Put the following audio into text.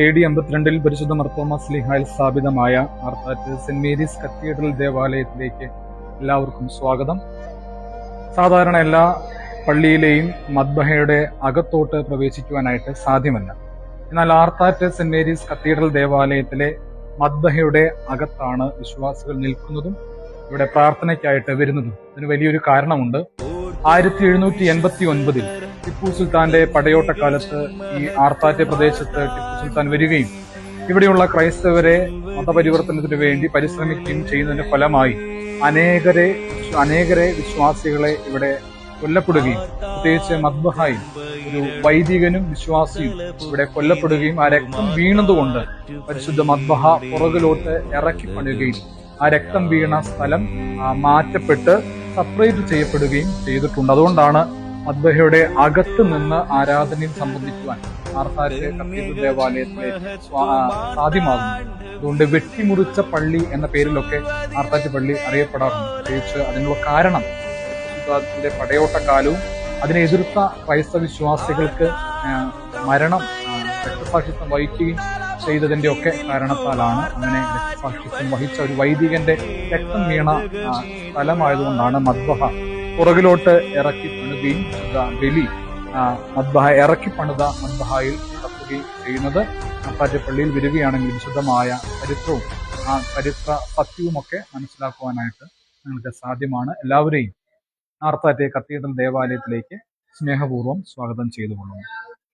A D അമ്പത്തിരണ്ടിൽ പരിശുദ്ധ മർത്തോമ സ്ലിഹായിൽ സ്ഥാപിതമായ അർത്ഥാറ്റ് saint Mary's cathedral ദേവാലയത്തിലേക്ക് എല്ലാവർക്കും സ്വാഗതം. സാധാരണ എല്ലാ പള്ളിയിലെയും മദ്ബഹയുടെ അകത്തോട്ട് പ്രവേശിക്കുവാനായിട്ട് സാധ്യമല്ല. എന്നാൽ ആർത്താറ്റ് സെന്റ് മേരീസ് കത്തീഡ്രൽ ദേവാലയത്തിലെ മദ്ബഹയുടെ അകത്താണ് വിശ്വാസികൾ നിൽക്കുന്നതും ഇവിടെ പ്രാർത്ഥനയ്ക്കായിട്ട് വരുന്നതും. അതിന് വലിയൊരു കാരണമുണ്ട്. ആയിരത്തി എഴുന്നൂറ്റി എൺപത്തി ഒൻപതിൽ ടിപ്പു സുൽത്താന്റെ പടയോട്ടക്കാലത്ത് ഈ ആർത്താറ്റ് പ്രദേശത്ത് ടിപ്പു സുൽത്താൻ വരികയും ഇവിടെയുള്ള ക്രൈസ്തവരെ മതപരിവർത്തനത്തിന് വേണ്ടി പരിശ്രമിക്കുകയും ചെയ്യുന്നതിന്റെ ഫലമായി അനേകരെ അനേകരെ വിശ്വാസികളെ ഇവിടെ കൊല്ലപ്പെടുകയും പ്രത്യേകിച്ച് മദ്ബഹായി ഒരു വൈദികനും വിശ്വാസിയും ഇവിടെ കൊല്ലപ്പെടുകയും ആ രക്തം വീണതുകൊണ്ട് പരിശുദ്ധ മദ്ബഹ പുറകിലോട്ട് ഇറക്കി പണിയുകയും ആ രക്തം വീണ സ്ഥലം മാറ്റപ്പെട്ട് സെപ്പറേറ്റ് ചെയ്യപ്പെടുകയും ചെയ്തിട്ടുണ്ട്. അതുകൊണ്ടാണ് മദ്ബഹയുടെ അകത്ത് നിന്ന് ആരാധനയിൽ സംബന്ധിക്കുവാൻ സ്വാ- ആ, സാധ്യമാകുന്നു. അതുകൊണ്ട് വെട്ടിമുറിച്ച പള്ളി എന്ന പേരിലൊക്കെ ആർത്താറ്റ് പള്ളി അറിയപ്പെടാറുണ്ട്. പ്രത്യേകിച്ച് അതിനുള്ള കാരണം വിശ്വാസത്തിന്റെ പടയോട്ടക്കാലവും അതിനെ എതിർത്ത ക്രൈസ്തവ വിശ്വാസികൾക്ക് മരണം രക്തസാക്ഷിത്വം വഹിക്കുകയും ചെയ്തതിന്റെ ഒക്കെ കാരണത്താലാണ് അങ്ങനെ രക്തസാക്ഷിത്വം വഹിച്ച ഒരു വൈദികന്റെ രക്തം വീണ സ്ഥലമായതുകൊണ്ടാണ് മദ്ബഹ പുറകിലോട്ട് ഇറക്കി പണിതുകയും ബലി മദ്ബഹ ഇറക്കി പണിത മദ്ബഹായിൽ നടത്തുകയും ചെയ്യുന്നത് അപ്പാറ്റ പള്ളിയിൽ വരികയാണെങ്കിൽ വിശദമായ ചരിത്രവും ആ ചരിത്ര സത്യവുമൊക്കെ മനസ്സിലാക്കുവാനായിട്ട് നിങ്ങൾക്ക് സാധ്യമാണ്. എല്ലാവരെയും ആർത്താറ്റെ കത്തീഡ്രൽ ദേവാലയത്തിലേക്ക് സ്നേഹപൂർവം സ്വാഗതം ചെയ്തുകൊള്ളുന്നു.